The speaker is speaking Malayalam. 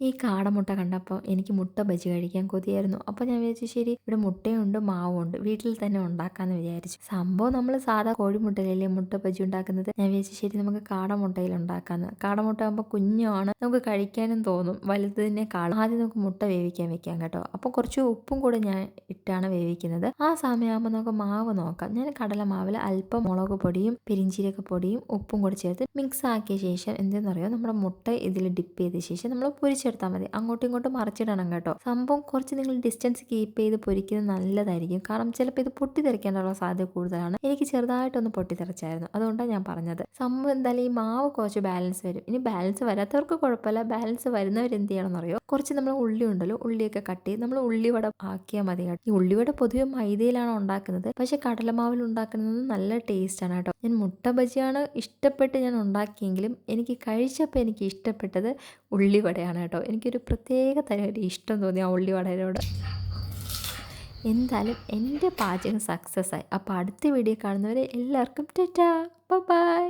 ഈ കാടമുട്ട കണ്ടപ്പോൾ എനിക്ക് മുട്ട ബജി കഴിക്കാൻ കൊതിയായിരുന്നു. അപ്പോൾ ഞാൻ വിചാരിച്ചു ശരി ഇവിടെ മുട്ടയുണ്ട് മാവുണ്ട് വീട്ടിൽ തന്നെ ഉണ്ടാക്കാമെന്ന് വിചാരിച്ചു. സംഭവം നമ്മൾ സാധാ കോഴിമുട്ടയിലല്ലേ മുട്ട ബജി ഉണ്ടാക്കുന്നത്? ഞാൻ വിചാരിച്ചു ശരി നമുക്ക് കാടമുട്ടയിൽ ഉണ്ടാക്കാമെന്ന് കാടമുട്ട ആകുമ്പോൾ കുഞ്ഞാണ് നമുക്ക് കഴിക്കാനും തോന്നും. വലുതിനെ കാളും ആദ്യം നമുക്ക് മുട്ട വേവിക്കാൻ വെക്കാം കേട്ടോ. അപ്പോൾ കുറച്ച് ഉപ്പും കൂടെ ഞാൻ ഇട്ടാണ് വേവിക്കുന്നത്. ആ സമയമാകുമ്പോൾ നമുക്ക് മാവ് നോക്കാം. ഞാൻ കടല മാവിൽ അല്പം മുളക് പൊടിയും പെരിഞ്ചീരക പൊടിയും ഉപ്പും കൂടെ ചേർത്ത് മിക്സ് ആക്കിയ ശേഷം എന്തെന്നറിയോ നമ്മുടെ മുട്ട ഇതിൽ ഡിപ്പ് ചെയ്ത ശേഷം നമ്മൾ പൊരിച്ചെടുത്താൽ മതി. അങ്ങോട്ടും ഇങ്ങോട്ടും മറിച്ചിടണം കേട്ടോ. സംഭവം കുറച്ച് നിങ്ങൾ ഡിസ്റ്റൻസ് കീപ്പ് ചെയ്ത് പൊരിക്കുന്നത് നല്ലതായിരിക്കും. കാരണം ചിലപ്പോൾ ഇത് പൊട്ടിത്തെറിക്കാനുള്ള സാധ്യത കൂടുതലാണ്. എനിക്ക് ചെറുതായിട്ടൊന്ന് പൊട്ടിത്തെറിച്ചായിരുന്നു. അതുകൊണ്ടാണ് ഞാൻ പറഞ്ഞത്. സംഭവം എന്തായാലും ഈ മാവ് കുറച്ച് ബാലൻസ് വരും. ഇനി ബാലൻസ് വരാത്തവർക്ക് കുഴപ്പമില്ല. ബാലൻസ് വരുന്നവർ എന്ത് ചെയ്യണമെന്നറിയോ കുറച്ച് നമ്മൾ ഉള്ളി ഉണ്ടല്ലോ ഉള്ളിയൊക്കെ കട്ട് ചെയ്ത് നമ്മൾ ഉള്ളിവട ആക്കിയാൽ മതി കേട്ടോ. ഈ ഉള്ളിവട പൊതുവെ മൈദയിലാണ് ഉണ്ടാക്കുന്നത്. പക്ഷെ കടലമാവിൽ ഉണ്ടാക്കുന്നത് നല്ല ടേസ്റ്റാണ് കേട്ടോ. ഞാൻ മുട്ട ബജിയാണ് ഇഷ്ടപ്പെട്ട് ഞാൻ ഉണ്ടാക്കിയെങ്കിലും എനിക്ക് കഴിച്ചപ്പോൾ എനിക്ക് ഇഷ്ടപ്പെട്ടത് ഉള്ളിവടയാണ് കേട്ടോ. എനിക്കൊരു പ്രത്യേക തരം ഒരു ഇഷ്ടം തോന്നി ആ ഉള്ളിവടയോട് എന്തായാലും എന്റെ പാചകം സക്സസ് ആയി. അപ്പോൾ അടുത്ത വീഡിയോ കാണുന്നവരെ എല്ലാവർക്കും ടാറ്റാ. ബൈ